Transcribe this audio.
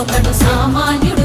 ఒకడు సామాన్యుడు